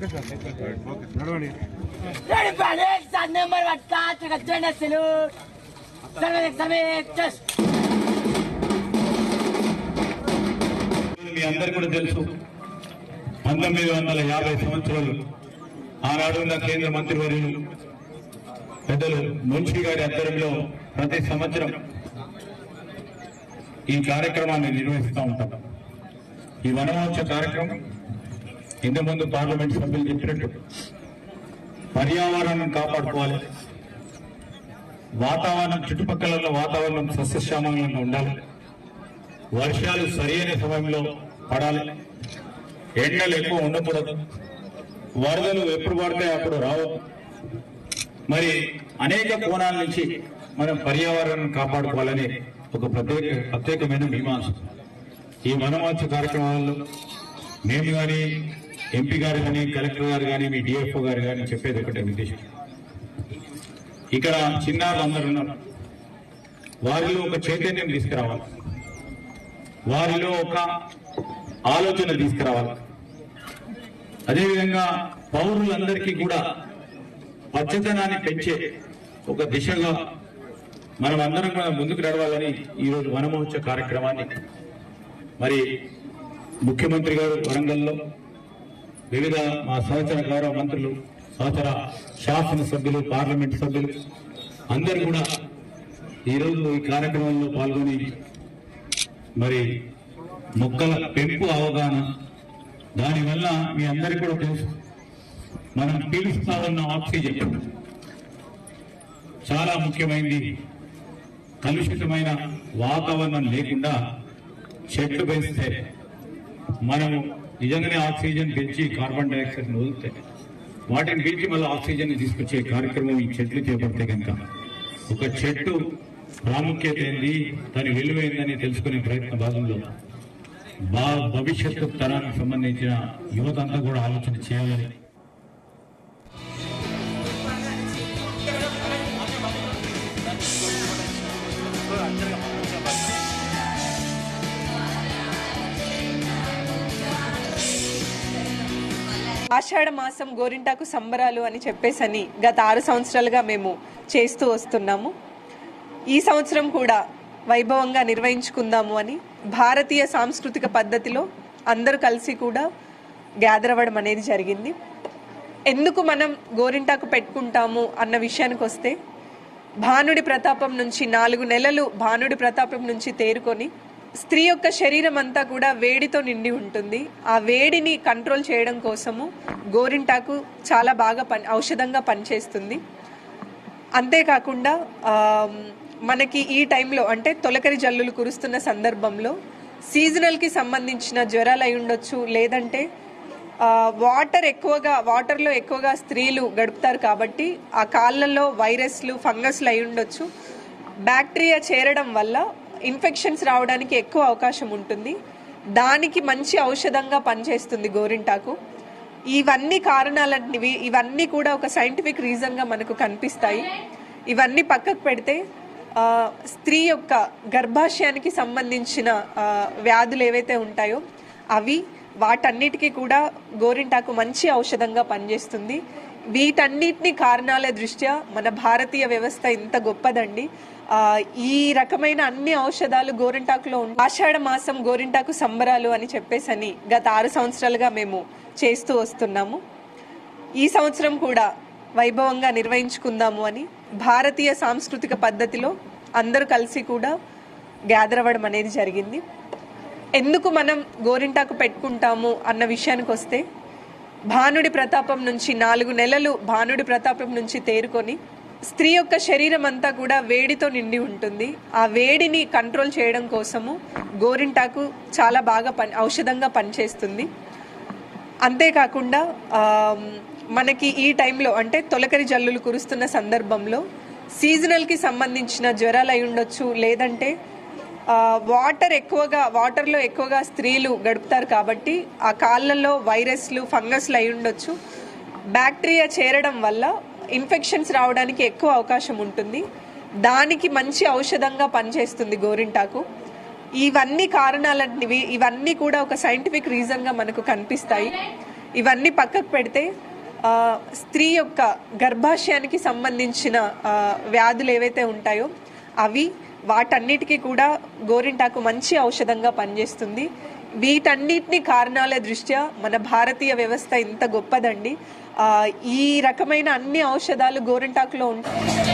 Ready, Panic! మీ అందరికీ కూడా తెలుసు పంతొమ్మిది వందల యాభై సంవత్సరాలు ఆనాడు కేంద్ర మంత్రివర్యులు పెద్దలు మున్షి గారి ఆధ్వర్యంలో ప్రతి సంవత్సరం ఈ కార్యక్రమాన్ని నిర్వహిస్తూ ఉంటాం. ఈ వనమహోత్సవ కార్యక్రమం ఇంతకుముందు పార్లమెంట్ సభ్యులు చెప్పినట్టు పర్యావరణం కాపాడుకోవాలి. వాతావరణం చుట్టుపక్కల ఉన్న వాతావరణం సస్యశ్యామంగా ఉండాలి. వర్షాలు సరైన సమయంలో పడాలి. ఎండలు ఎక్కువ ఉండకూడదు. వరదలు ఎప్పుడు పడితే అప్పుడు రావు. మరి అనేక కోణాల నుంచి మనం పర్యావరణం కాపాడుకోవాలని ఒక ప్రత్యేక ప్రత్యేకమైన మీమాంస ఈ వనమోత్సవ కార్యక్రమాల్లో మేము కానీ ఎంపీ గారు కానీ కలెక్టర్ గారు కానీ మీ డిఎఫ్ఓ గారు కానీ చెప్పేది ఒకటే ఉద్దేశం. ఇక్కడ చిన్నారులు అందరు ఉన్నారు. వారిలో ఒక చైతన్యం తీసుకురావాలి. వారిలో ఒక ఆలోచన తీసుకురావాలి. అదేవిధంగా పౌరులందరికీ కూడా పచ్చదనాన్ని పెంచే ఒక దిశగా మనం అందరం కూడా ముందుకు నడవాలని ఈరోజు వనమహోత్సవ కార్యక్రమాన్ని మరి ముఖ్యమంత్రి గారు వరంగల్లో వివిధ మా సహచర గౌరవ మంత్రులు సహచర శాసనసభ్యులు పార్లమెంట్ సభ్యులు అందరు కూడా ఈరోజు ఈ కార్యక్రమంలో పాల్గొని మరి మొక్కల పెంపు అవగాహన దానివల్ల మీ అందరికీ కూడా తెలుసు. మనం పీలుస్తా ఉన్న ఆక్సిజన్ చాలా ముఖ్యమైనది కలుషితమైన వాతావరణం లేకుండా చెట్లు పెంచితే మనము నిజంగానే ఆక్సిజన్ పెంచి కార్బన్ డైఆక్సైడ్ వదిలితే వాటిని పెంచి మళ్ళీ ఆక్సిజన్ తీసుకొచ్చే కార్యక్రమం ఈ చెట్లు చేపడితే కనుక. ఒక చెట్టు ప్రాముఖ్యత ఏంది దాని విలువ ఏందని తెలుసుకునే ప్రయత్న భాగంలో బా భవిష్యత్తు తరానికి సంబంధించిన యువత అంతా కూడా ఆలోచన చేయాలని ఆషాఢ మాసం గోరింటాకు సంబరాలు అని చెప్పేసని గత ఆరు సంవత్సరాలుగా మేము చేస్తూ వస్తున్నాము. ఈ సంవత్సరం కూడా వైభవంగా నిర్వహించుకుందాము అని భారతీయ సాంస్కృతిక పద్ధతిలో అందరూ కలిసి కూడా గ్యాదర్ అవ్వడం అనేది జరిగింది. ఎందుకు మనం గోరింటాకు పెట్టుకుంటాము అన్న విషయానికి వస్తే భానుడి ప్రతాపం నుంచి నాలుగు నెలలు భానుడి ప్రతాపం నుంచి తేరుకొని స్త్రీ యొక్క శరీరం అంతా కూడా వేడితో నిండి ఉంటుంది. ఆ వేడిని కంట్రోల్ చేయడం కోసము గోరింటాకు చాలా బాగా పని ఔషధంగా పనిచేస్తుంది. అంతేకాకుండా మనకి ఈ టైంలో అంటే తొలకరి జల్లులు కురుస్తున్న సందర్భంలో సీజనల్కి సంబంధించిన జ్వరాలు అయి ఉండొచ్చు. లేదంటే వాటర్ ఎక్కువగా వాటర్లో ఎక్కువగా స్త్రీలు గడుపుతారు కాబట్టి ఆ కాళ్ళల్లో వైరస్లు ఫంగస్లు అయి ఉండొచ్చు. బ్యాక్టీరియా చేరడం వల్ల ఇన్ఫెక్షన్స్ రావడానికి ఎక్కువ అవకాశం ఉంటుంది. దానికి మంచి ఔషధంగా పనిచేస్తుంది గోరింటాకు. ఇవన్నీ కారణాలన్నివి ఇవన్నీ కూడా ఒక సైంటిఫిక్ రీజన్గా మనకు కనిపిస్తాయి. ఇవన్నీ పక్కకు పెడితే స్త్రీ యొక్క గర్భాశయానికి సంబంధించిన వ్యాధులు ఏవైతే ఉంటాయో అవి వాటన్నిటికీ కూడా గోరింటాకు మంచి ఔషధంగా పనిచేస్తుంది. వీటన్నిటిని కారణాల దృష్ట్యా మన భారతీయ వ్యవస్థ ఇంత గొప్పదండి. ఈ రకమైన అన్ని ఔషధాలు గోరింటాకులో ఆషాఢ మాసం గోరింటాకు సంబరాలు అని చెప్పేసని గత ఆరు సంవత్సరాలుగా మేము చేస్తూ వస్తున్నాము. ఈ సంవత్సరం కూడా వైభవంగా నిర్వహించుకుందాము అని భారతీయ సాంస్కృతిక పద్ధతిలో అందరూ కలిసి కూడా గ్యాదర్ అవ్వడం అనేది జరిగింది. ఎందుకు మనం గోరింటాకు పెట్టుకుంటాము అన్న విషయానికి వస్తే భానుడి ప్రతాపం నుంచి నాలుగు నెలలు భానుడి ప్రతాపం నుంచి తేరుకొని స్త్రీ యొక్క శరీరం అంతా కూడా వేడితో నిండి ఉంటుంది. ఆ వేడిని కంట్రోల్ చేయడం కోసము గోరింటాకు చాలా బాగా పని ఔషధంగా పనిచేస్తుంది. అంతేకాకుండా మనకి ఈ టైంలో అంటే తొలకరి జల్లులు కురుస్తున్న సందర్భంలో సీజనల్కి సంబంధించిన జ్వరాలు అయి ఉండొచ్చు లేదంటే వాటర్ ఎక్కువగా వాటర్లో ఎక్కువగా స్త్రీలు గడుపుతారు కాబట్టి ఆ కాళ్ళల్లో వైరస్లు ఫంగస్లు అయి ఉండొచ్చు. బ్యాక్టీరియా చేరడం వల్ల ఇన్ఫెక్షన్స్ రావడానికి ఎక్కువ అవకాశం ఉంటుంది. దానికి మంచి ఔషధంగా పనిచేస్తుంది గోరింటాకు. ఇవన్నీ కారణాలంటివి ఇవన్నీ కూడా ఒక సైంటిఫిక్ రీజన్గా మనకు కనిపిస్తాయి. ఇవన్నీ పక్కకు పెడితే స్త్రీ యొక్క గర్భాశయానికి సంబంధించిన వ్యాధులు ఏవైతే ఉంటాయో అవి వాటన్నిటికీ కూడా గోరింటాకు మంచి ఔషధంగా పనిచేస్తుంది. వీటన్నిటిని కారణాల దృష్ట్యా మన భారతీయ వ్యవస్థ ఇంత గొప్పదండి. ఈ రకమైన అన్ని ఔషధాలు గోరింటాకులో ఉంటాయి